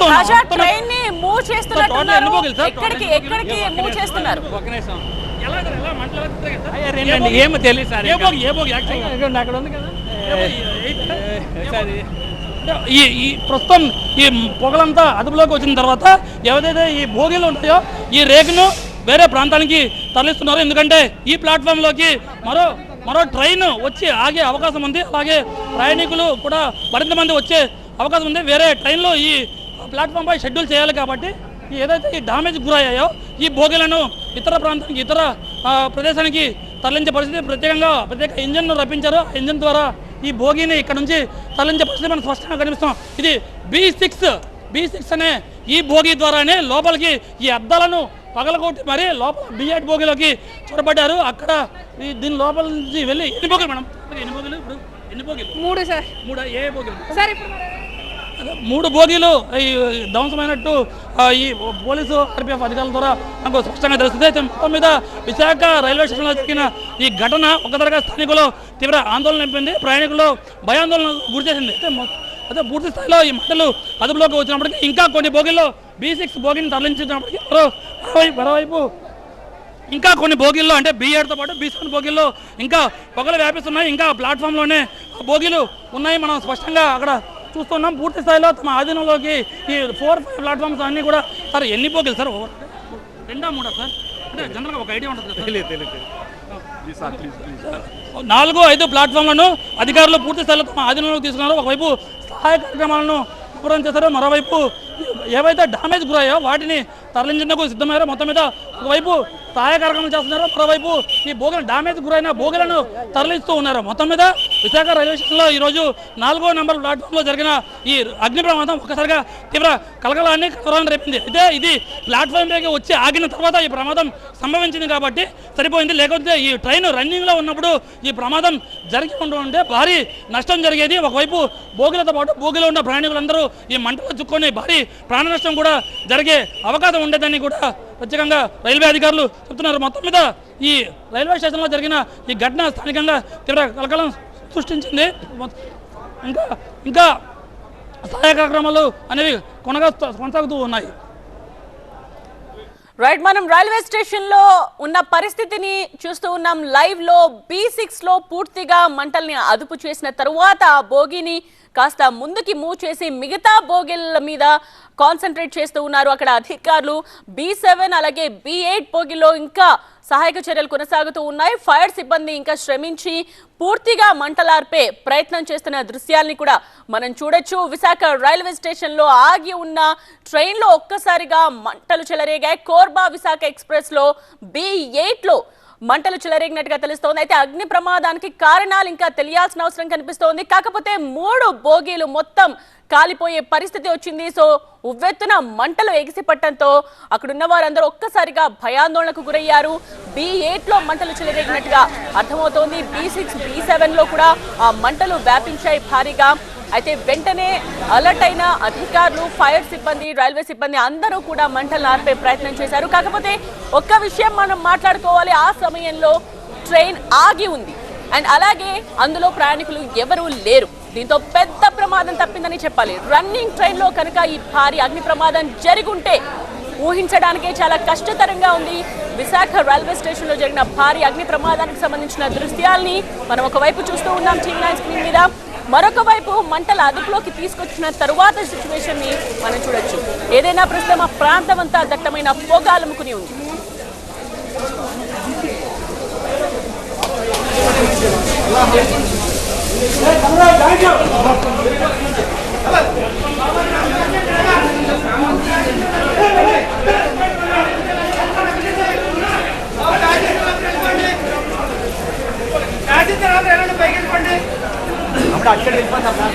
చూస్తూ ట్రైన్ని మూవ్ చేస్తున్నట్టున్నారు? ఎక్కడికి ఎక్కడికి మూవ్ చేస్తున్నారు? ఏమో తెలియదు సార్ ఏ అక్కడ ఉంది కదా. ఈ ఈ ప్రస్తుతం ఈ పొగలంతా అదుపులోకి వచ్చిన తర్వాత ఏదైతే ఈ భోగిలు ఉంటాయో ఈ రేకును వేరే ప్రాంతానికి తరలిస్తున్నారు. ఎందుకంటే ఈ ప్లాట్ఫామ్లోకి మరో మరో ట్రైన్ వచ్చి ఆగే అవకాశం ఉంది. అలాగే ప్రయాణికులు కూడా మరింత మంది వచ్చే అవకాశం ఉంది. వేరే ట్రైన్లో ఈ ప్లాట్ఫామ్పై షెడ్యూల్ చేయాలి కాబట్టి ఏదైతే ఈ డామేజ్ గురయ్యాయో ఈ భోగిలను ఇతర ప్రాంతానికి ఇతర ప్రదేశానికి తరలించే పరిస్థితి ప్రత్యేకంగా ప్రత్యేక ఇంజన్ను రప్పించారు. ఇంజన్ ద్వారా ఈ భోగిని ఇక్కడ నుంచి తరలించే పరిస్థితి మనకు స్పష్టంగా కనిపిస్తాం ఇది బి సిక్స్ బి సిక్స్ అనే ఈ భోగి ద్వారానే లోపలికి ఈ అద్దాలను పగలగొట్టి మరి లోపల బిఎడ్ భోగిలోకి చొరబడ్డారు. అక్కడ దీని లోపల నుంచి వెళ్ళి ఎన్ని భోగిలు మేడం? ఎన్ని భోగిలు ఇప్పుడు? ఎన్ని భోగిలు మూడు సార్. మూడు? ఏ భోగిలు సార్ ఇప్పుడు మూడు బోగీలు ఈ ధ్వంసమైనట్టు ఈ పోలీసు ఆర్పిఎఫ్ అధికారుల ద్వారా నాకు స్పష్టంగా తెలుస్తుంది. అయితే మొత్తం మీద విశాఖ రైల్వే స్టేషన్లో జరిగిన ఈ ఘటన ఒకసారిగా స్థానికులు తీవ్ర ఆందోళన నింపింది. ప్రయాణికులు భయాందోళన గురి చేసింది. అయితే అయితే పూర్తి స్థాయిలో ఈ మంటలు అదుపులోకి వచ్చినప్పటికీ ఇంకా కొన్ని బోగీల్లో బీ సిక్స్ బోగిని తరలించినప్పటికీ మరోవైపు ఇంకా కొన్ని బోగీల్లో అంటే బీ ఏడుతో పాటు బీ సెవెన్ బోగీల్లో ఇంకా పొగలు వ్యాపిస్తున్నాయి. ఇంకా ప్లాట్ఫామ్లోనే బోగీలు ఉన్నాయి. మనం స్పష్టంగా అక్కడ చూస్తున్నాం. పూర్తి స్థాయిలో తమ ఆధీనంలోకి ఈ ఫోర్ ఫైవ్ ప్లాట్ఫామ్స్ అన్నీ కూడా సార్ ఎన్ని బోగీలు సార్? ఓవర్ రెండా మూడా సార్? అంటే జనరల్గా ఒక ఐడియా ఉంటుంది కదా సార్. నాలుగు ఐదు ప్లాట్ఫామ్లను అధికారులు పూర్తి స్థాయిలో తమ ఆధీనంలోకి తీసుకున్నారు. ఒకవైపు సహాయ కార్యక్రమాలను పూర్వం చేశారు. మరోవైపు ఏవైతే డామేజ్ గురయ్యో వాటిని తరలించేందుకు సిద్ధమయ్యారో మొత్తం మీద ఒకవైపు సహాయ కార్యక్రమాలు చేస్తున్నారు. మరోవైపు ఈ బోగలు డామేజ్ గురైన బోగలను తరలిస్తూ ఉన్నారు. మొత్తం మీద విశాఖ రైల్వే స్టేషన్లో ఈరోజు నాలుగో నెంబర్ ప్లాట్ఫామ్లో జరిగిన ఈ అగ్ని ప్రమాదం ఒక్కసారిగా తీవ్ర కలకలాన్ని కలరాన్ని రేపింది. అయితే ఇది ప్లాట్ఫామ్ పైకి వచ్చి ఆగిన తర్వాత ఈ ప్రమాదం సంభవించింది కాబట్టి సరిపోయింది. లేకపోతే ఈ ట్రైన్ రన్నింగ్లో ఉన్నప్పుడు ఈ ప్రమాదం జరిగి ఉంటే భారీ నష్టం జరిగేది. ఒకవైపు భోగిలతో పాటు బోగిలో ఉన్న ప్రయాణికులందరూ ఈ మంటలో చుక్కొని భారీ ప్రాణ నష్టం కూడా జరిగే అవకాశం ఉండేదని కూడా ప్రత్యేకంగా రైల్వే అధికారులు చెప్తున్నారు. మొత్తం మీద ఈ రైల్వే స్టేషన్లో జరిగిన ఈ ఘటన స్థానికంగా తీవ్ర కలకలం సృష్టించింది. ఇంకా ఇంకా సహాయ కార్యక్రమాలు అనేవి కొనగా కొనసాగుతూ ఉన్నాయి. రైట్ మనం రైల్వే స్టేషన్లో ఉన్న పరిస్థితిని చూస్తూ ఉన్నాం. లైవ్లో బి సిక్స్లో పూర్తిగా మంటల్ని అదుపు చేసిన తరువాత ఆ బోగిని కాస్త ముందుకి మూవ్ చేసి మిగతా బోగిల మీద కాన్సన్ట్రేట్ చేస్తూ ఉన్నారు. అక్కడ అధికారులు బి సెవెన్ అలాగే బి ఎయిట్ బోగిలో ఇంకా సహాయక చర్యలు కొనసాగుతూ ఉన్నాయి. ఫైర్ సిబ్బంది ఇంకా శ్రమించి పూర్తిగా మంటలార్పే ప్రయత్నం చేస్తున్న దృశ్యాల్ని కూడా మనం చూడొచ్చు. విశాఖ రైల్వే స్టేషన్లో ఆగి ఉన్న ట్రైన్లో ఒక్కసారిగా మంటలు చెలరేగాయి. కోర్బా విశాఖ ఎక్స్ప్రెస్లో బి ఎయిట్లో మంటలు చెలరేగినట్టుగా తెలుస్తోంది. అయితే అగ్ని ప్రమాదానికి కారణాలు ఇంకా తెలియాల్సిన అవసరం కనిపిస్తోంది. కాకపోతే మూడు బోగీలు మొత్తం కాలిపోయే పరిస్థితి వచ్చింది. సో ఉవ్వెత్తున మంటలు ఎగిసిపట్టడంతో అక్కడున్న వారందరూ ఒక్కసారిగా భయాందోళనకు గురయ్యారు. బి లో మంటలు చెలరేగినట్టుగా అర్థమవుతోంది. బి సిక్స్ బి సెవెన్లో కూడా ఆ మంటలు వ్యాపించాయి భారీగా. అయితే వెంటనే అలర్ట్ అయిన అధికారులు ఫైర్ సిబ్బంది రైల్వే సిబ్బంది అందరూ కూడా మంటలు ఆర్పే ప్రయత్నం చేశారు. కాకపోతే ఒక్క విషయం మనం మాట్లాడుకోవాలి. ఆ సమయంలో ట్రైన్ ఆగి ఉంది. అండ్ అలాగే అందులో ప్రయాణికులు ఎవరూ లేరు. దీంతో పెద్ద ప్రమాదం తప్పిందని చెప్పాలి. రన్నింగ్ ట్రైన్లో కనుక ఈ భారీ అగ్ని ప్రమాదం జరిగుంటే ఊహించడానికే చాలా కష్టతరంగా ఉంది. విశాఖ రైల్వే స్టేషన్లో జరిగిన భారీ అగ్ని ప్రమాదానికి సంబంధించిన దృశ్యాల్ని మనం ఒకవైపు చూస్తూ ఉన్నాం. టీవీ నైన్ స్క్రీన్ మీద. మరొక వైపు మంటల అదుపులోకి తీసుకొచ్చిన తరువాత సిచ్యువేషన్ని మనం చూడొచ్చు. ఏదైనా ప్రస్తుతం ఆ ప్రాంతం అంతా దట్టమైన పొగ అలుముకుని ఉంది. आपका अक्षर विश्वास अपना